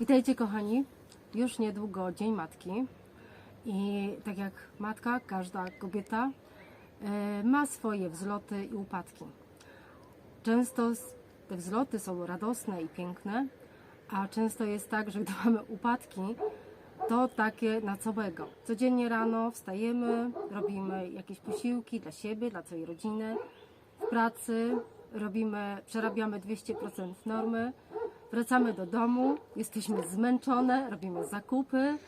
Witajcie kochani, już niedługo Dzień Matki i tak jak matka, każda kobieta e, ma swoje wzloty i upadki. Często te wzloty są radosne i piękne, a często jest tak, że gdy mamy upadki, to takie na całego. Codziennie rano wstajemy, robimy jakieś posiłki dla siebie, dla całej rodziny. W pracy robimy, przerabiamy 200% normy. Wracamy do domu, jesteśmy zmęczone, robimy zakupy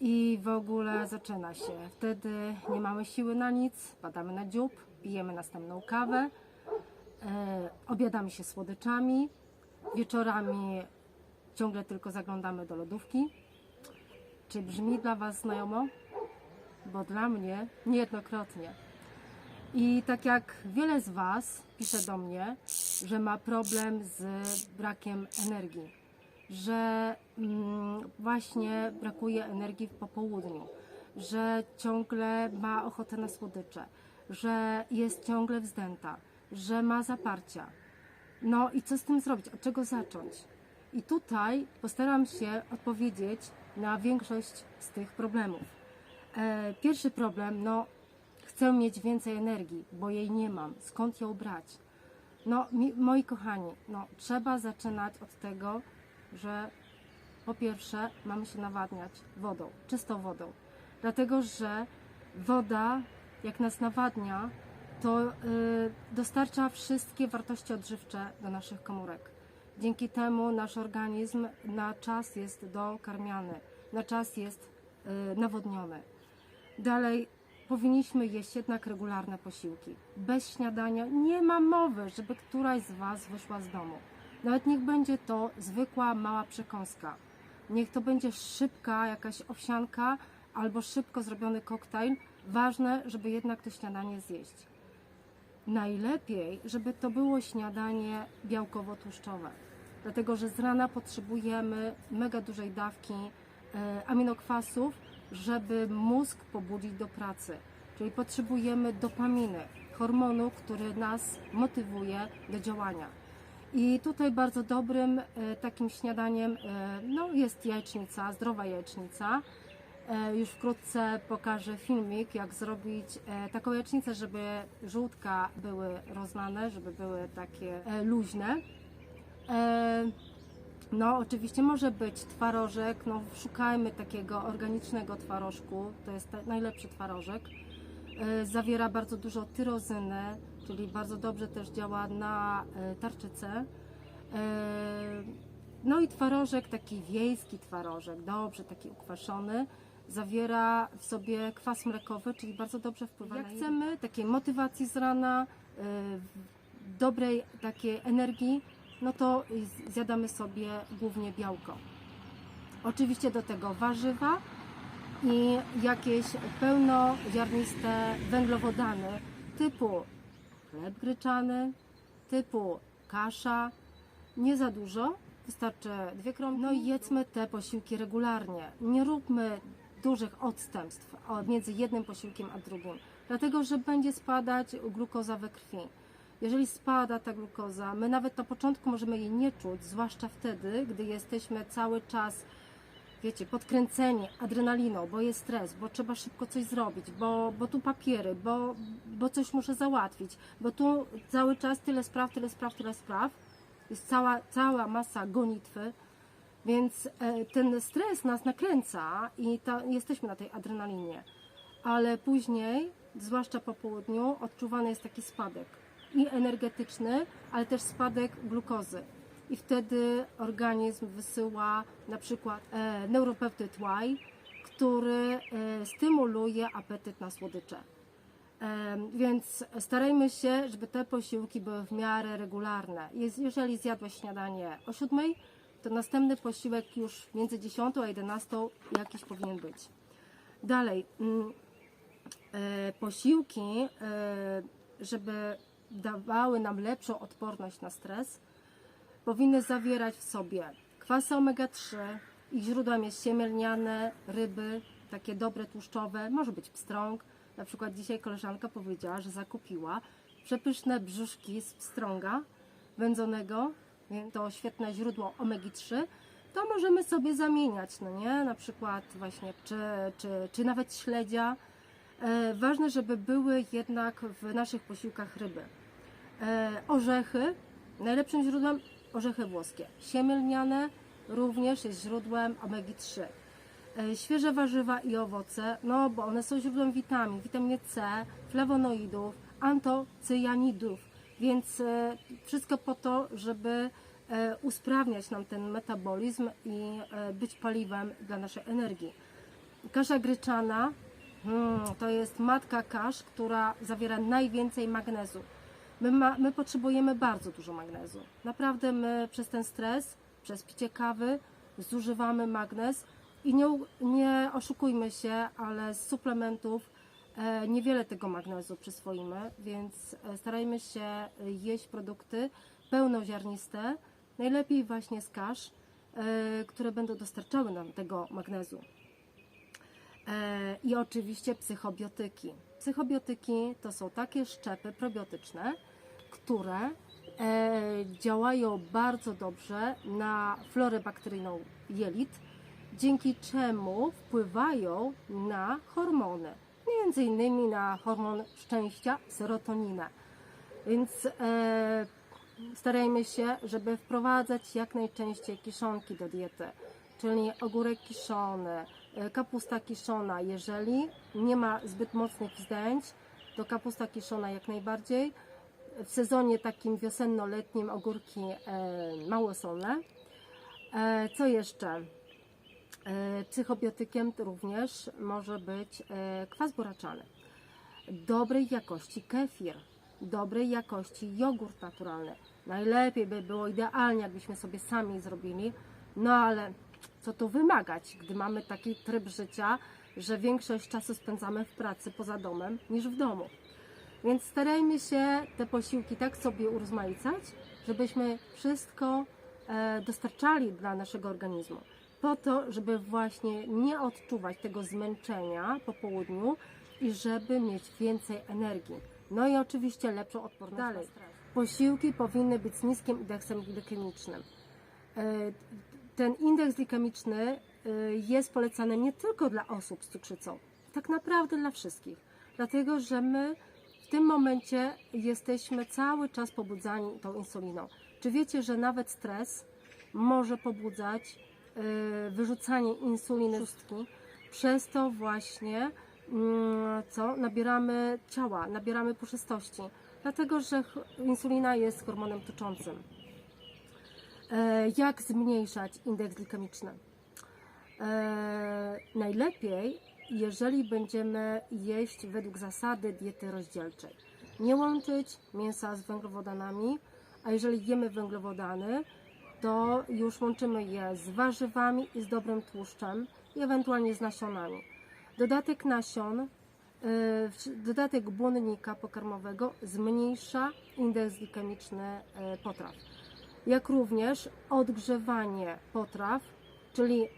i w ogóle zaczyna się. Wtedy nie mamy siły na nic, padamy na dziób, pijemy następną kawę, e, obiadamy się słodyczami, wieczorami ciągle tylko zaglądamy do lodówki. Czy brzmi dla Was znajomo? Bo dla mnie niejednokrotnie. I tak jak wiele z Was pisze do mnie, że ma problem z brakiem energii, że mm, właśnie brakuje energii w popołudniu, że ciągle ma ochotę na słodycze, że jest ciągle wzdęta, że ma zaparcia. No i co z tym zrobić? Od czego zacząć? I tutaj postaram się odpowiedzieć na większość z tych problemów. E, pierwszy problem, no chcę mieć więcej energii, bo jej nie mam. Skąd ją brać? No, mi, moi kochani, no, trzeba zaczynać od tego, że po pierwsze mamy się nawadniać wodą, czystą wodą. Dlatego, że woda, jak nas nawadnia, to y, dostarcza wszystkie wartości odżywcze do naszych komórek. Dzięki temu nasz organizm na czas jest dokarmiany, na czas jest y, nawodniony. Dalej, powinniśmy jeść jednak regularne posiłki. Bez śniadania nie ma mowy, żeby któraś z Was wyszła z domu. Nawet niech będzie to zwykła, mała przekąska. Niech to będzie szybka jakaś owsianka albo szybko zrobiony koktajl. Ważne, żeby jednak to śniadanie zjeść. Najlepiej, żeby to było śniadanie białkowo-tłuszczowe, dlatego że z rana potrzebujemy mega dużej dawki e, aminokwasów, żeby mózg pobudzić do pracy. Czyli potrzebujemy dopaminy, hormonu, który nas motywuje do działania. I tutaj bardzo dobrym e, takim śniadaniem e, no, jest jajecznica, zdrowa jajecznica. E, Już wkrótce pokażę filmik, jak zrobić taką jajecznicę, żeby żółtka były rozlane, żeby były takie luźne. No, oczywiście może być twarożek, no szukajmy takiego organicznego twarożku, to jest najlepszy twarożek. E, Zawiera bardzo dużo tyrozyny, czyli bardzo dobrze też działa na e, tarczycę. E, No i twarożek, taki wiejski twarożek, dobrze taki ukwaszony, zawiera w sobie kwas mlekowy, czyli bardzo dobrze wpływa Jak chcemy. takiej motywacji z rana, dobrej takiej energii, no to zjadamy sobie głównie białko. Oczywiście do tego warzywa i jakieś pełnoziarniste węglowodany typu chleb gryczany, typu kasza, nie za dużo, wystarczy dwie kromki. No i jedzmy te posiłki regularnie. Nie róbmy dużych odstępstw między jednym posiłkiem a drugim, dlatego że będzie spadać glukoza we krwi. Jeżeli spada ta glukoza, my nawet na początku możemy jej nie czuć, zwłaszcza wtedy, gdy jesteśmy cały czas wiecie, podkręceni adrenaliną, bo jest stres, bo trzeba szybko coś zrobić, bo, bo tu papiery, bo, bo coś muszę załatwić, bo tu cały czas tyle spraw, tyle spraw, tyle spraw. Jest cała, cała masa gonitwy, więc e, ten stres nas nakręca i ta, jesteśmy na tej adrenalinie. Ale później, zwłaszcza po południu, odczuwany jest taki spadek i energetyczny, ale też spadek glukozy. I wtedy organizm wysyła na przykład e, neuropeptyd Y, który e, stymuluje apetyt na słodycze. Em, Więc starajmy się, żeby te posiłki były w miarę regularne. Jeżeli zjadłeś śniadanie o 7, to następny posiłek już między 10 a 11 jakiś powinien być. Dalej, mm, e, posiłki, e, żeby dawały nam lepszą odporność na stres, powinny zawierać w sobie kwasy omega-3. Ich źródłem jest siemię lniane, ryby, takie dobre tłuszczowe, może być pstrąg. Na przykład dzisiaj koleżanka powiedziała, że zakupiła przepyszne brzuszki z pstrąga wędzonego to świetne źródło omegi-3, to możemy sobie zamieniać, no nie? Na przykład właśnie, czy, czy, czy nawet śledzia. E, ważne, żeby były jednak w naszych posiłkach ryby. E, orzechy, najlepszym źródłem orzechy włoskie. Siemię lniane również jest źródłem omegi-3. E, Świeże warzywa i owoce, no bo one są źródłem witamin, witaminy C, flawonoidów, antocyjanidów, więc wszystko po to, żeby usprawniać nam ten metabolizm i być paliwem dla naszej energii. Kasza gryczana hmm, to jest matka kasz, która zawiera najwięcej magnezu. My, ma, my potrzebujemy bardzo dużo magnezu. Naprawdę my przez ten stres, przez picie kawy zużywamy magnez i nie, nie oszukujmy się, ale z suplementów e, niewiele tego magnezu przyswoimy, więc e, starajmy się jeść produkty pełnoziarniste, najlepiej właśnie z kasz, e, które będą dostarczały nam tego magnezu. E, I oczywiście psychobiotyki. Psychobiotyki to są takie szczepy probiotyczne, które e, działają bardzo dobrze na florę bakteryjną jelit, dzięki czemu wpływają na hormony, między innymi na hormon szczęścia, serotoninę. Więc e, starajmy się, żeby wprowadzać jak najczęściej kiszonki do diety, czyli ogórek kiszony, kapusta kiszona. Jeżeli nie ma zbyt mocnych wzdęć, to kapusta kiszona jak najbardziej. W sezonie takim wiosenno-letnim ogórki e, małosolne. E, co jeszcze? E, Psychobiotykiem również może być e, kwas buraczany. Dobrej jakości kefir, dobrej jakości jogurt naturalny. Najlepiej by było idealnie, jakbyśmy sobie sami zrobili, no ale co tu wymagać, gdy mamy taki tryb życia, że większość czasu spędzamy w pracy poza domem niż w domu. Więc starajmy się te posiłki tak sobie urozmaicać, żebyśmy wszystko e, dostarczali dla naszego organizmu. Po to, żeby właśnie nie odczuwać tego zmęczenia po południu i żeby mieć więcej energii. No i oczywiście lepszą odporność Dalej. Posiłki powinny być z niskim indeksem glikemicznym. Ten indeks glikemiczny e, jest polecany nie tylko dla osób z cukrzycą, tak naprawdę dla wszystkich. Dlatego, że my w tym momencie jesteśmy cały czas pobudzani tą insuliną. Czy wiecie, że nawet stres może pobudzać e, wyrzucanie insuliny szóstki? Przez to właśnie mm, co nabieramy ciała, nabieramy puszystości, dlatego że insulina jest hormonem tuczącym. E, Jak zmniejszać indeks glikemiczny? E, najlepiej, jeżeli będziemy jeść według zasady diety rozdzielczej. Nie łączyć mięsa z węglowodanami, a jeżeli jemy węglowodany, to już łączymy je z warzywami i z dobrym tłuszczem i ewentualnie z nasionami. Dodatek nasion, e, dodatek błonnika pokarmowego zmniejsza indeks glikemiczny potraw. Jak również odgrzewanie potraw, czyli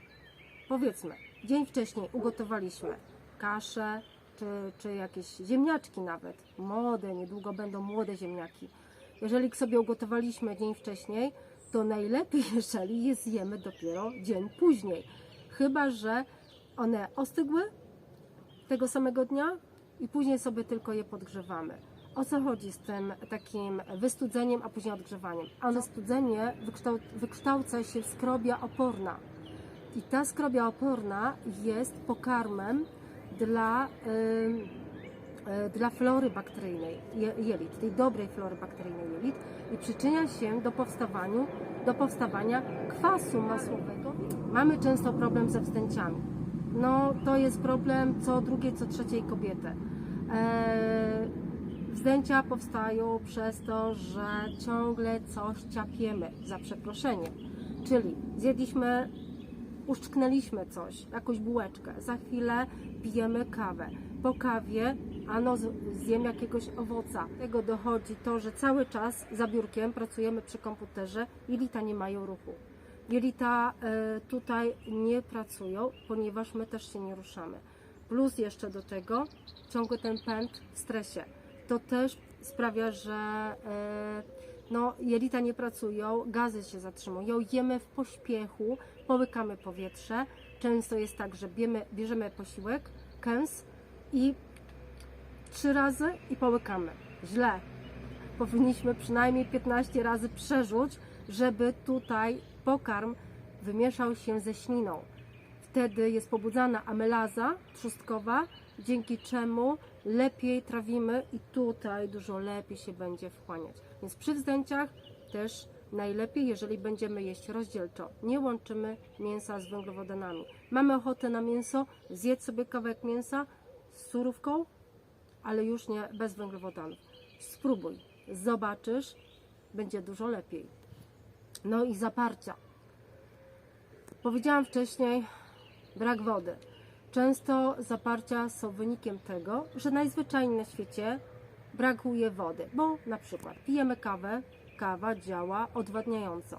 powiedzmy, dzień wcześniej ugotowaliśmy kaszę, czy, czy jakieś ziemniaczki nawet, młode, niedługo będą młode ziemniaki. Jeżeli sobie ugotowaliśmy dzień wcześniej, to najlepiej, jeżeli je zjemy dopiero dzień później. Chyba, że one ostygły tego samego dnia i później sobie tylko je podgrzewamy. O co chodzi z tym takim wystudzeniem, a później odgrzewaniem? A wystudzenie wykształ, wykształca się skrobia oporna. I ta skrobia oporna jest pokarmem dla, ym, e, dla flory bakteryjnej je- jelit, tej dobrej flory bakteryjnej jelit i przyczynia się do, powstawaniu, do powstawania kwasu masłowego. Mamy często problem ze wstęciami. No, to jest problem co drugiej, co trzeciej kobiety. E, Wzdęcia powstają przez to, że ciągle coś ciapiemy, za przeproszeniem. Czyli zjedliśmy uszczknęliśmy coś, jakąś bułeczkę, za chwilę pijemy kawę. Po kawie, ano zjem jakiegoś owoca. Do tego dochodzi to, że cały czas za biurkiem pracujemy przy komputerze, jelita nie mają ruchu. Jelita e, tutaj nie pracują, ponieważ my też się nie ruszamy. Plus jeszcze do tego ciągły ten pęd w stresie. To też sprawia, że e, no, jelita nie pracują, gazy się zatrzymują, jemy w pośpiechu, połykamy powietrze. Często jest tak, że bierzemy, bierzemy posiłek, kęs i trzy razy i połykamy. Źle. Powinniśmy przynajmniej 15 razy przerzuć, żeby tutaj pokarm wymieszał się ze śliną. Wtedy jest pobudzana amylaza trzustkowa, dzięki czemu lepiej trawimy i tutaj dużo lepiej się będzie wchłaniać. Więc przy wzdęciach też najlepiej, jeżeli będziemy jeść rozdzielczo. Nie łączymy mięsa z węglowodanami. Mamy ochotę na mięso, zjedz sobie kawałek mięsa z surówką, ale już nie bez węglowodanów. Spróbuj, zobaczysz, będzie dużo lepiej. No i zaparcia. Powiedziałam wcześniej, brak wody. Często zaparcia są wynikiem tego, że najzwyczajniej na świecie brakuje wody, bo na przykład pijemy kawę, kawa działa odwadniająco.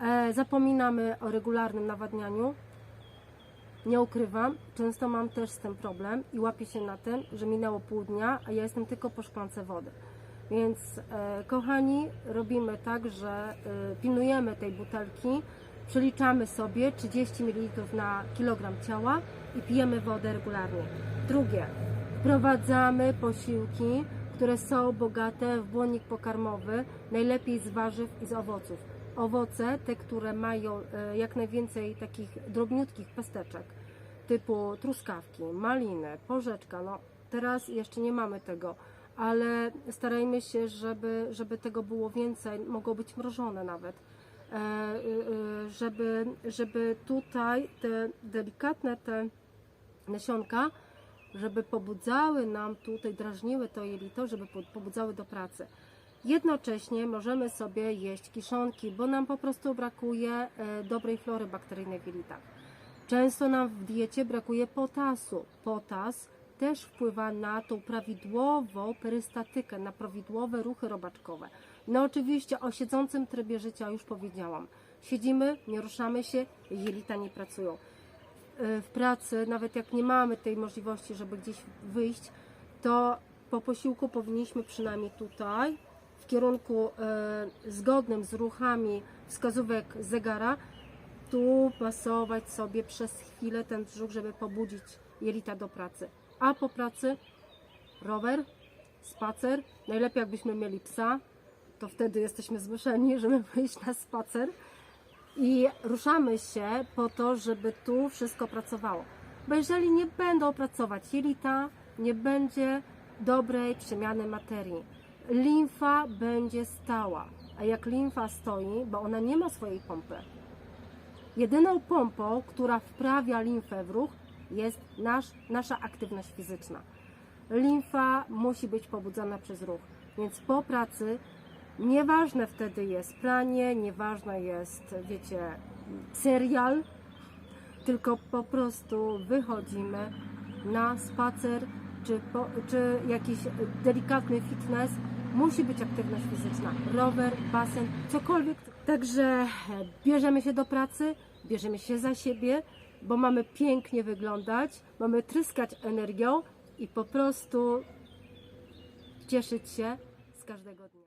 E, zapominamy o regularnym nawadnianiu. Nie ukrywam, często mam też z tym problem i łapię się na tym, że minęło pół dnia, a ja jestem tylko po szklance wody. Więc e, kochani, robimy tak, że e, pilnujemy tej butelki, przeliczamy sobie 30 ml na kilogram ciała i pijemy wodę regularnie. Drugie, wprowadzamy posiłki, które są bogate w błonnik pokarmowy, najlepiej z warzyw i z owoców. Owoce, te, które mają e, jak najwięcej takich drobniutkich pesteczek, typu truskawki, maliny, porzeczka, no teraz jeszcze nie mamy tego, ale starajmy się, żeby, żeby tego było więcej, mogło być mrożone nawet, żeby, żeby tutaj te delikatne te nasionka, żeby pobudzały nam tutaj, drażniły to jelito, żeby po- pobudzały do pracy. Jednocześnie możemy sobie jeść kiszonki, bo nam po prostu brakuje e, dobrej flory bakteryjnej w jelitach. Często nam w diecie brakuje potasu. Potas też wpływa na tą prawidłową perystatykę, na prawidłowe ruchy robaczkowe. No oczywiście o siedzącym trybie życia już powiedziałam. Siedzimy, nie ruszamy się, jelita nie pracują. E, W pracy, nawet jak nie mamy tej możliwości, żeby gdzieś wyjść, to po posiłku powinniśmy przynajmniej tutaj, w kierunku e, zgodnym z ruchami wskazówek zegara, tu pasować sobie przez chwilę ten brzuch, żeby pobudzić jelita do pracy. A po pracy rower, spacer. Najlepiej jakbyśmy mieli psa, to wtedy jesteśmy zmuszeni, żeby wyjść na spacer. I ruszamy się po to, żeby tu wszystko pracowało. Bo jeżeli nie będą pracować jelita, nie będzie dobrej przemiany materii. Limfa będzie stała. A jak limfa stoi, bo ona nie ma swojej pompy, Jedyną pompą, która wprawia limfę w ruch, jest nasz, nasza aktywność fizyczna. Limfa musi być pobudzana przez ruch, więc po pracy nieważne wtedy jest pranie, nieważne jest, wiecie, serial, tylko po prostu wychodzimy na spacer czy, po, czy jakiś delikatny fitness. Musi być aktywność fizyczna, rower, basen, cokolwiek. Także bierzemy się do pracy, bierzemy się za siebie, bo mamy pięknie wyglądać, mamy tryskać energią i po prostu cieszyć się z każdego dnia.